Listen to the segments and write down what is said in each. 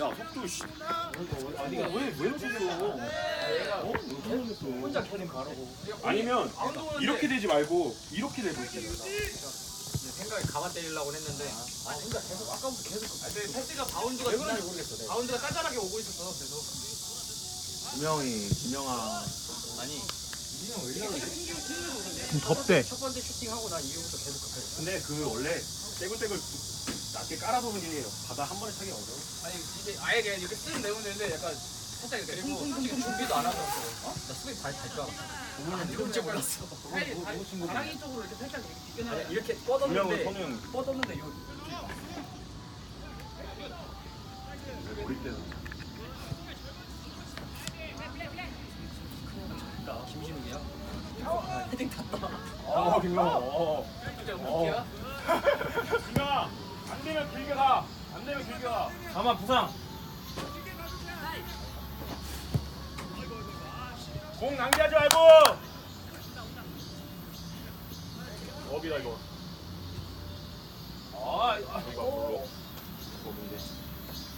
야 속도 씨. 아니가 왜왜 놓쳤어? 혼자 캐는 가라고. 아니면 이렇게 되지 말고 이렇게 있어. 생각에 가만 때리려고 했는데 아니 혼자 계속 아까부터 계속. 아, 근데 패스가 바운드가 왜 그런지 모르겠어. 내가. 바운드가 짜잘하게 오고 있었어 계속 김영희, 김영아. 아니 왜 덥대. 첫 번째 슈팅하고 난 이후부터 계속 근데 그 원래 떼굴떼굴 낮게 게 바다 한 번에 차기 어려워. 아니 이게 아예 그냥 이렇게 내면 되는데 약간 살짝 이렇게 퉁퉁퉁 준비도 안 하고 어? 나 수비 잘잘 줄 알았어 안 이럴 줄 몰랐어 다랑이 쪽으로 이렇게 살짝 이렇게 비껴놔 이렇게 뻗었는데 선우 형 뻗었는데 요 우리 때는. 김신욱이야 헤딩 탔다 어 김영아. 어. 진짜 웃기야? 안 되면 길게 가. 안 되면 길게 가. 가만 부상. 공 낭비하지 말고. 업이다 이거. 아 이거 안 보고. 이거 뭔데?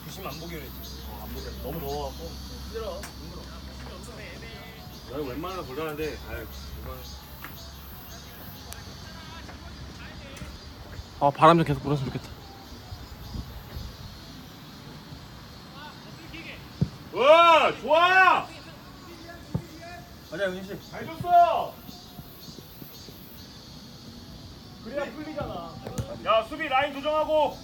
부심 안 보기로 했지. 어, 안 보게. 너무 더워갖고. 힘들어 내가 웬만하면 불가는데 아유 이건 아 바람 좀 계속 불었으면 좋겠다. 와 좋아 가자 영진 씨. 잘 줬어 그래야 풀리잖아 야 수비 라인 조정하고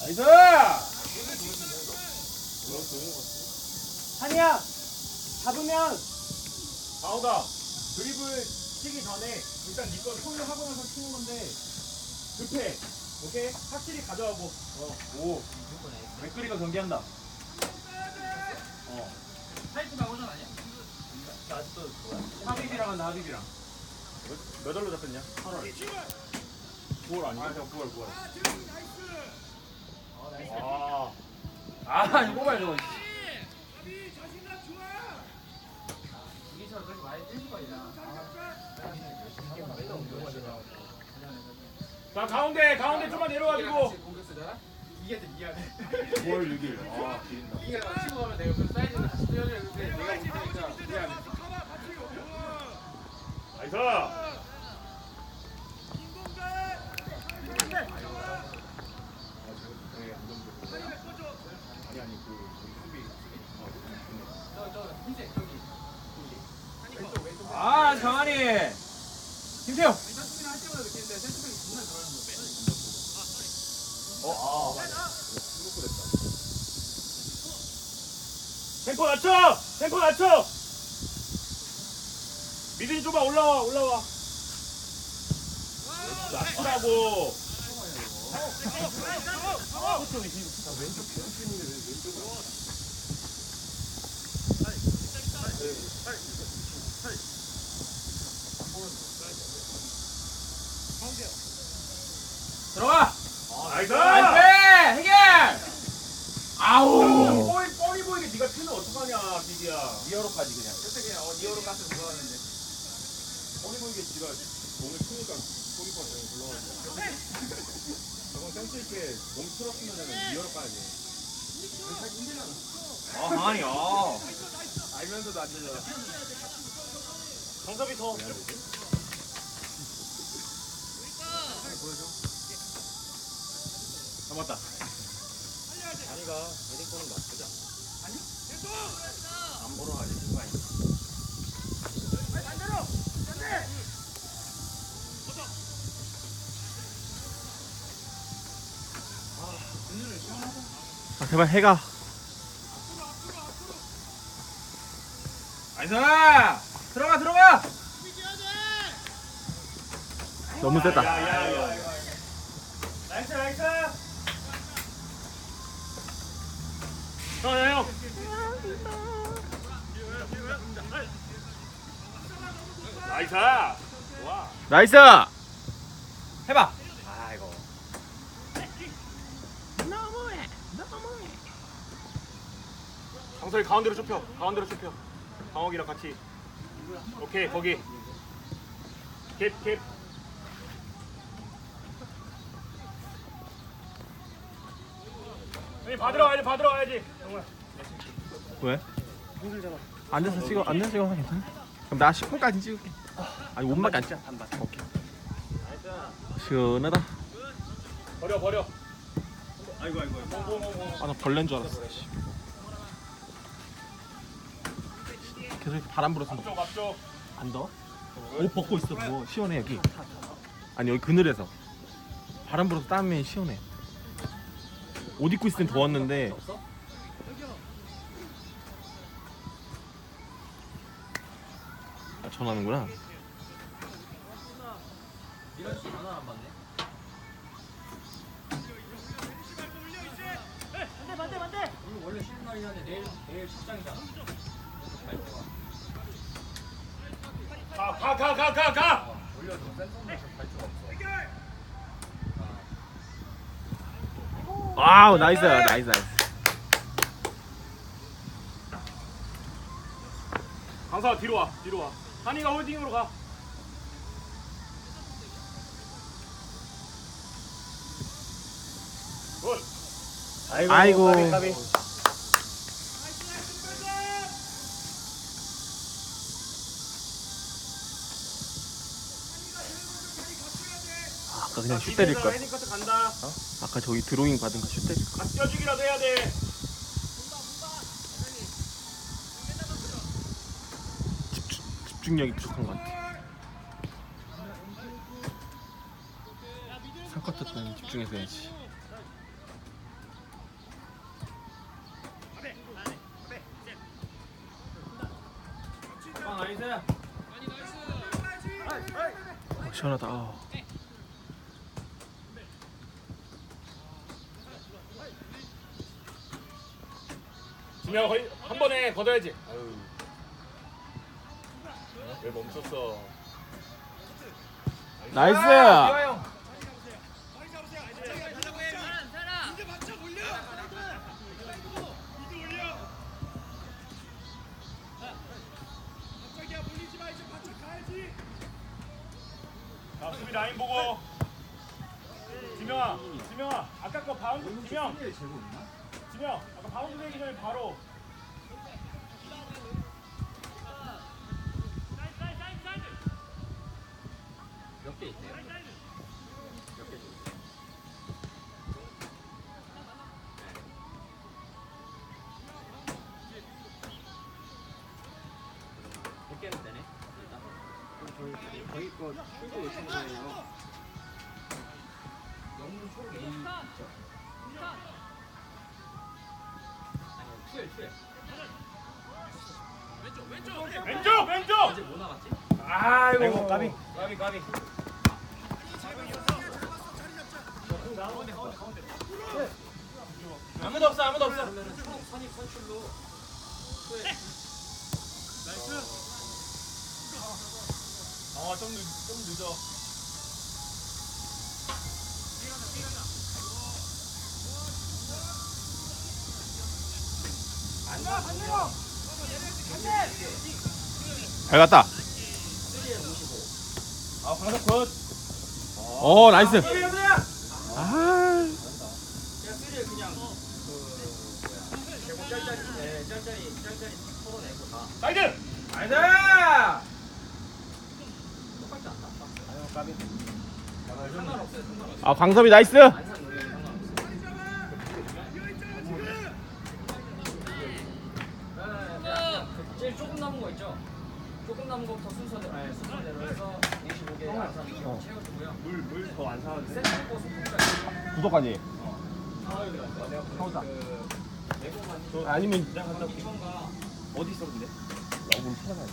나이스. 한이야. 잡으면 나오다 드리블 치기 전에 일단 니거 손을 하고 나서 치는 건데 급해 오케이 확실히 가져가고 오. 맥그리가 경기한다. 타이트 나오전 아니야? 나 아직도 그거야. 하비비랑. 몇, 몇 월로 잡혔냐? 8월 9월 아니야? 아 9월 9월 아 아 이거 봐 저거. 있나 자 가운데 가운데 좀만 내려가지고? 이게 더 미안해 9월 6일 아 기린다 이게 막 치고 가면 내가 그 사이즈를 같이 뛰어줘야 되는데 내가 못하니까 미안해 나이스 어, 아, 템포 낮춰! 템포 낮춰! 미들이 좁아 올라와 올라와 낮추라고 들어가. 나이스! 나이스 해결. 아우. 뻔히, 뻔히 보이게 네가 튀면 어떡하냐 비디야 리어로까지 그냥. 그때 그냥 어 니어로 가서 그거 하는데 뻔히 보이게 네가 몸을 트니까 소리 빠져 불러가지고 저건 센스 있게 몸 틀었으면 리어로 까야지 아 강한이 아. 알면서도 안 들려 강섭이 더잡 았다. 아니가 헤딩골은 나쁘지 않아 아니? 안 보러 가지 순간이 아 제발 해가. 나이스. 들어가 들어가. 너무 세다. 나이스 나이스 야야야 나이스. 좋아. 나이스! 해봐. 아이고. 강설이 가운데로 좁혀. 가운데로 좁혀. 강욱이랑 같이. 오케이 거기. 캡캡 형님 받으러 가야지 받으러 가야지. 정말. 왜? 앉아서 찍어 앉아서 찍어 괜찮아? 그럼 나 10분까지 찍을게 아니 5분밖에 안 찍어 오케이 시원하다 버려 버려. 아이고 아이고. 아나 벌레인 줄 알았어 씨. 계속 이렇게 바람 불어서 앞쪽 앞쪽. 안 더워? 옷 벗고 있어 뭐 시원해 여기 아니 여기 그늘에서 바람 불어서 땀이 시원해 옷 입고 있을 땐 더웠는데 아, 전화하는구나 내일 내일 출장이잖아. 가 가 가 가가 가. 올려줘. 센터에서 갈 수가 없어. 와우 나이스 나이스 나이스 강사 뒤로 와 뒤로 와. 한이가 홀딩으로 가. 굿. 아이고 아, 아까 그냥 슛 때릴 걸 헤딩커트 간다. 아까 저기 드로잉 받은 거 슛 때릴 걸 같이 뛰어주기라도 해야 돼. 집중, 집중력이 부족한 것 같아 3쿼터 때는 집중해서 해야지 아 나이스 어, 시원하다 어. 지명 거의 한 번에 걷어야지. 아유. 왜 멈췄어? 나이스 좋아요 몇 개는 되네. 일단. 저희 거 출구 요청 거예요 영문 초록이 있죠? 아니 투엘 투엘. 왼쪽, 왼쪽. 어제 뭐 나갔지? 아이고 까비. 까비 까비 아무도 없어 아무도 없어 그러면은 초록 선입 선출로 투엘. 아, 좀, 늦, 좀 늦어. 잘 갔다 아, 방석 굿. 어 나이스 아 그냥 그 뭐야 짤짤이 네, 짤짤이 짤짤이 털어내고 다. 나이스 않나? 아 광섭이 나이스 안산 노래 상관없어요 네, 그 제일 조금 남은 거 있죠? 조금 남은 거부터 순서대로 아니 순서대로 해서 25개 안산 어. 채워주고요 물, 물더안 사도 돼. 센터 버스 통까지 구독하지 하우다 그 아니면 그냥 갔다 올게. 이천가 어디 있어, 근데?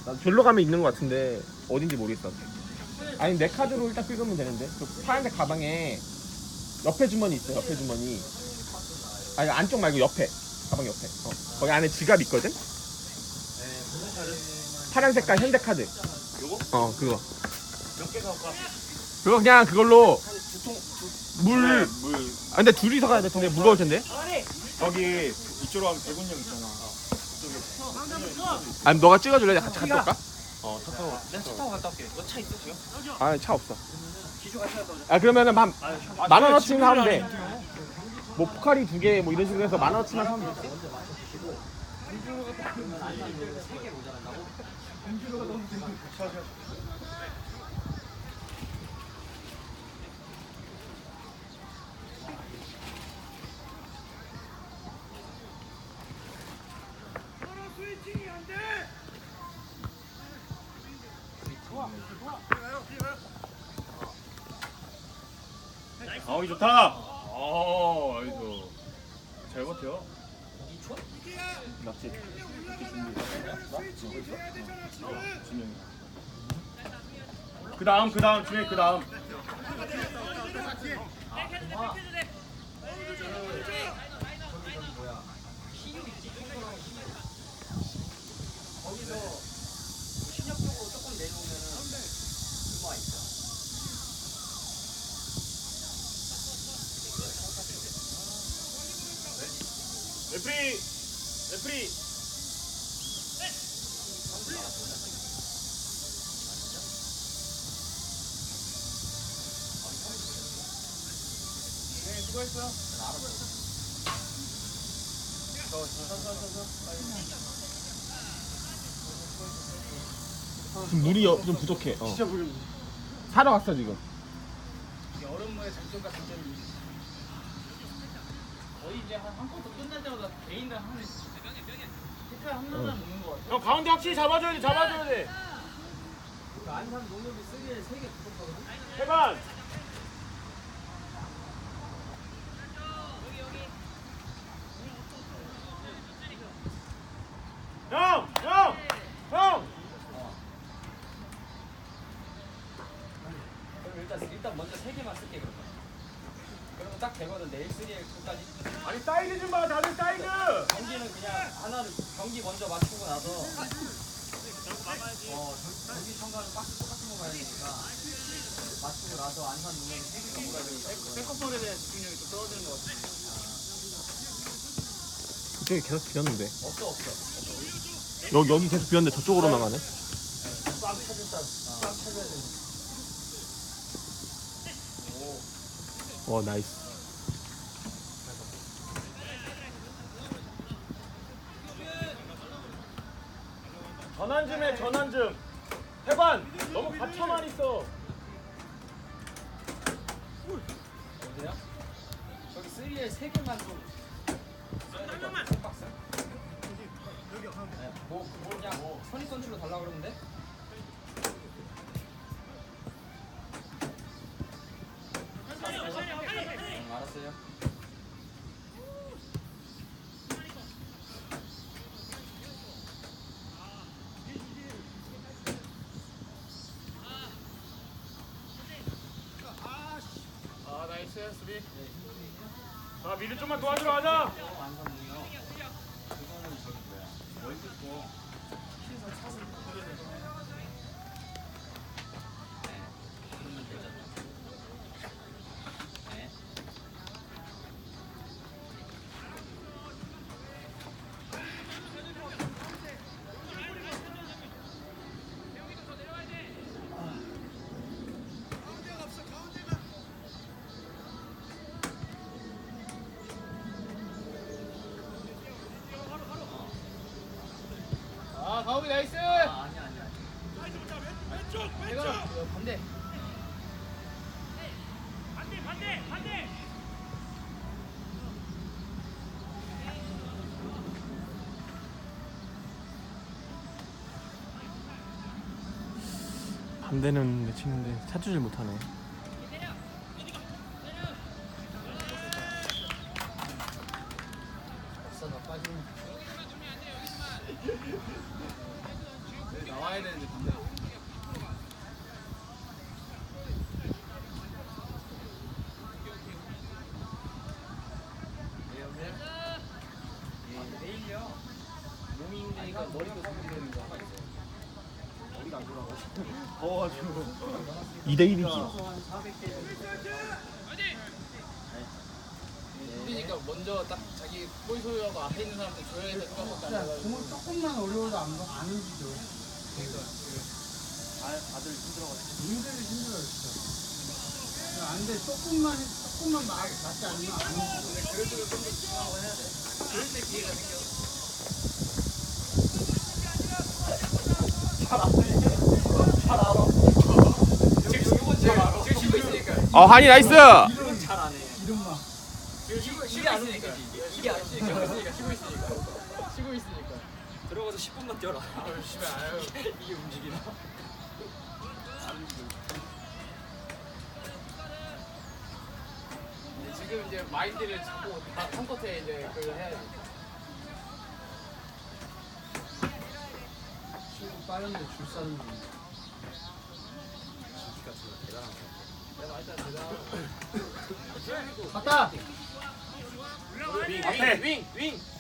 나 절로 가면 있는 것 같은데 어딘지 모르겠어 아니 내 카드로 일단 찍으면 되는데 그 파란색 가방에 옆에 주머니 있어 옆에 주머니 아니 안쪽 말고 옆에 가방 옆에 어. 거기 안에 지갑 있거든 파란 색깔 현대 카드 요거? 어 그거 몇개 사올까? 그거 그냥 그걸로 물 물. 아, 근데 둘이서 가야 될 텐데 무거울 텐데 저기, 이쪽으로 가면 대군형 있잖아. 아니 너가 찍어줄래? 같이 갔다 올까? 어 탔어. 내가 차 타고 갔다 올게. 너 차 있어 지금? 아니 차 없어. 기주가 차 타고. 아 그러면은 만 만 원어치만 하면 돼. 뭐 포카리 두 개 뭐 이런 식으로 해서 만 원어치만 하면 돼. 아 우기 좋다. 어, 아이고. 잘 버텨. 낙지. 그 다음, 그 다음, 중에 그 다음. 거기서 신협적으로 조금 내려오면은 그거가 있어. 레프리, 레프리. 네, 수고했어. 지금 물이 여- 좀 부족해. 어. 사러 갔어 지금. 여름무의 장점과 단점이. 거의 이제 한, 한 쿼터 끝날 때마다 개인당 한 택배 한 명만 먹는 거 같아. 형 가운데 확실히 잡아줘야 돼, 잡아줘야 돼. 안산 농협이 쓰기에 세개 부족하거든. 해반. 딱 되거든 내일 3일까지. 아니 사이즈 좀 봐, 다들 사이즈. 경기는 그냥 하나를 경기 먼저 맞추고 나서 어 경- 경기 청가는 박스 똑같은 거 가야 되니까 맞추고 나서 안산 농협이 세 개가 뭐라 그래. 백커볼에 대한 집중력이 좀 떨어지는 것 같아. 저기 계속 비었는데. 없어 없어. 여기 여기 계속 비었는데 저쪽으로만 가네. 빡 찾을 사람 빡 찾아야 돼. 와 나이스. 전환 좀 해, 전환 좀. 해반. 너무 갇혀만 있어. 어디야? 저기 3에 세 개만 좀. 아 나이스 수비. 아 미드 좀만 도와주러 가자. 안산동이요. 그거는 저기 뭐야? 월드컵 신선 차선 반대는 외치는데 찾주질 못하네. 없어, 나 빠지면. 나와야 되는데 반대. 네, 여보세요? 예, 내일요. 몸이 힘드니까 머리도 숙이는 거 하나 있어요. 머리가 안 돌아가지고. 더워가지고. 2대 1이지. 한 400개 정도. 우리니까 먼저 딱 자기 골 소유하고 앞에 있는 사람들 줘야 될 생각밖에 안 진짜 나가지고. 공을 조금만 어려워도 안, 안 움직여. 다들 힘들어가지고. 힘들이 힘들어요, 진짜. 안 돼, 조금만, 조금만 막, 맞지 않으면 안 움직여. 근데 그럴 때도 좀더 집중하고 해야 돼. 그럴 때 기회가 생겨. 지금 지금 지금 지금 쉬고 있으니까 어 한이 나이스 이름만. 지금 쉬고 쉬고 있으니까 이게 안 쉬고 있으니까 쉬고 있으니까 쉬고 있으니까 들어가서 10분만 뛰어라. 아유 씨발 아유 이게 움직이나? 이제 마인드를 잡고 다 컴포트에 이제 그걸 해야 돼 친구 빠른데 줄 서는 거. 내가 말했잖아 내가 갔다! 윙, 앞에. 윙, 윙, 윙.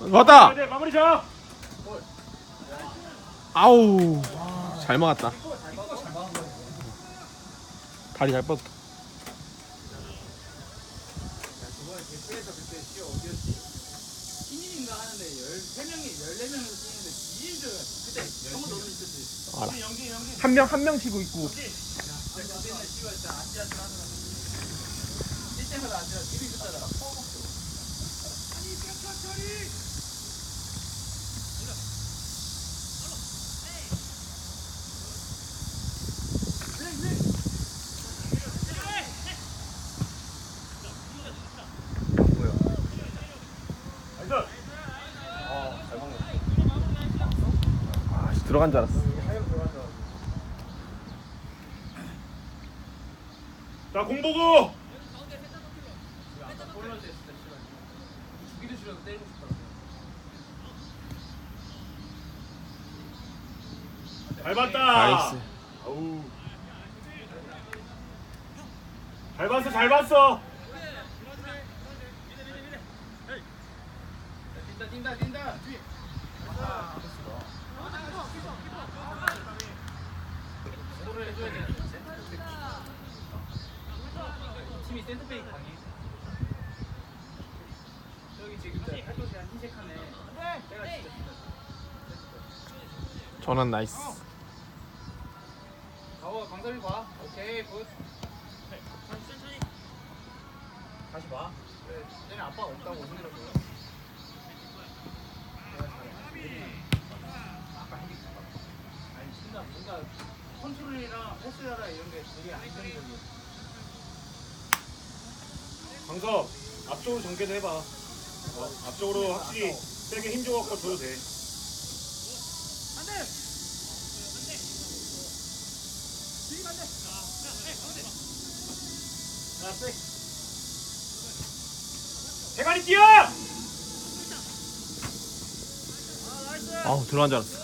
왔다. 네, 마무리 져. 아우 잘 막았다. 다리 잘 뻗었다. 신인인가 하는데 13명이 14명을 뛰는데 뒤진 줄 그때 형은 너도 있었지 알아. 영진, 영진. 한명 한 명 치고 있고. 그때는 씨발 진짜 앉아서 하는 뛸 때마다 앉아 뒤로 있었잖아 나이스. 아 씨, 들어간 줄 알았어 자, 공보고. 볼런데 진짜 씨발 죽이도 싫어서 때리고 싶더라고 잘 봤다. 나이스 아우. 잘 봤어, 잘 봤어. 뛴다 뛴다 뛴다 그거를 해줘야 돼 팀이 센터백이 강해 저기 지금 팔도시한 흰색하네 내가 진짜 전환 나이스. 가워 강섭이 봐. 오케이 굿. 다시 봐. 그래 쟤네 아빠 없다고 아니 진짜 뭔가 컨트롤이랑 패스라 이런 게 되게 안정적이야 강섭, 앞쪽으로 전개도 해봐. 어, 앞쪽으로 확실히 세게 힘 줘갖고 줘도 돼. 대가리 뛰어! 아우 들어간 줄 알았어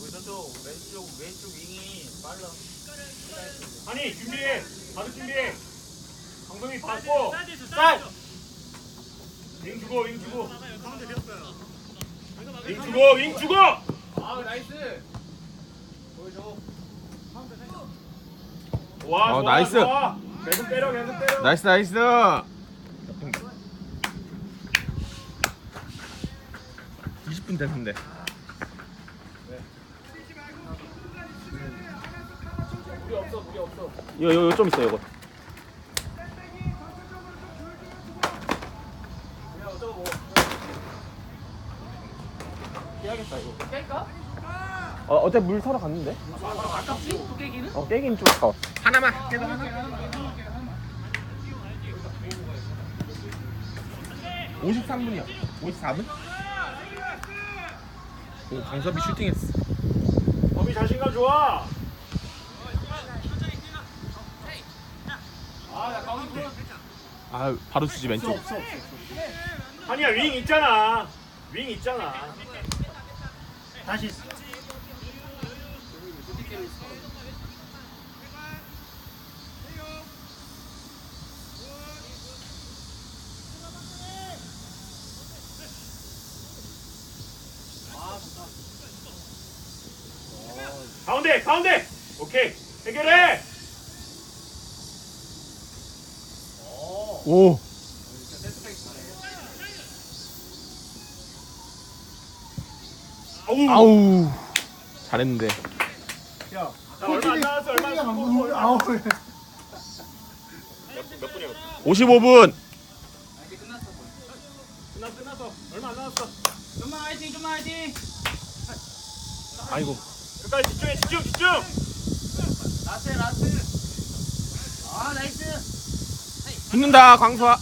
우리 저쪽 왼쪽 왼쪽 윙이 빨라 아니 준비해 바로 준비해 강성이 받고 쌀! 윙 주고 윙 주고 윙 주고 윙 주고! 아 나이스! 보여줘. 와 어, 좋아, 나이스. 좋아. 계속 때려 계속 때려. 나이스 나이스. 20분 됐는데. 우리 없어 우리 없어. 이거 이거 이거 좀 있어 이거 그냥 어쩌고 뭐 깨야겠다 이거 깰까? 어 어차피 물 사러 갔는데 아깝지? 또 깨기는? 어 깨긴 좀 아까워 하나만 깨도 하나 53분이야 54분? 오 강섭이 슈팅했어 범이 자신감 좋아 아나 가운데 풀어 아 바로 주지 왼쪽 아니야 윙 있잖아 윙 있잖아 다시. 가운데 가운데! 오케이. 해결해! 오. 아우 아우. 잘했는데. 야, 자, 얼마 안 남았어 얼마 안안 아우. 몇 분이야 55분. 이제 끝났어. 끝났어 끝났어 얼마 안 남았어 좀만 화이팅, 좀만 화이팅. 아이고. 끝까지 집중해 집중 집중 라스, 라스. 아, 나이스. 붙는다 광수아.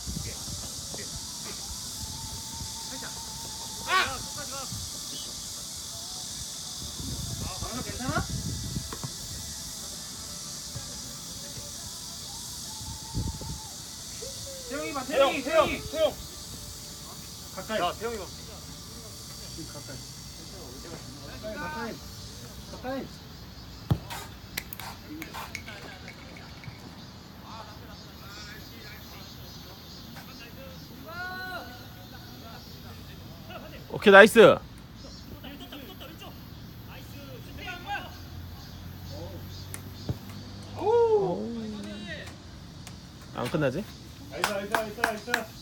태영이 봐, 태영 태영이, 태영 태영이. 태영 가까이. 자 태영이 봐 가까이. 가까이. 가까이. 오케이 나이스. 안 끝나지? 나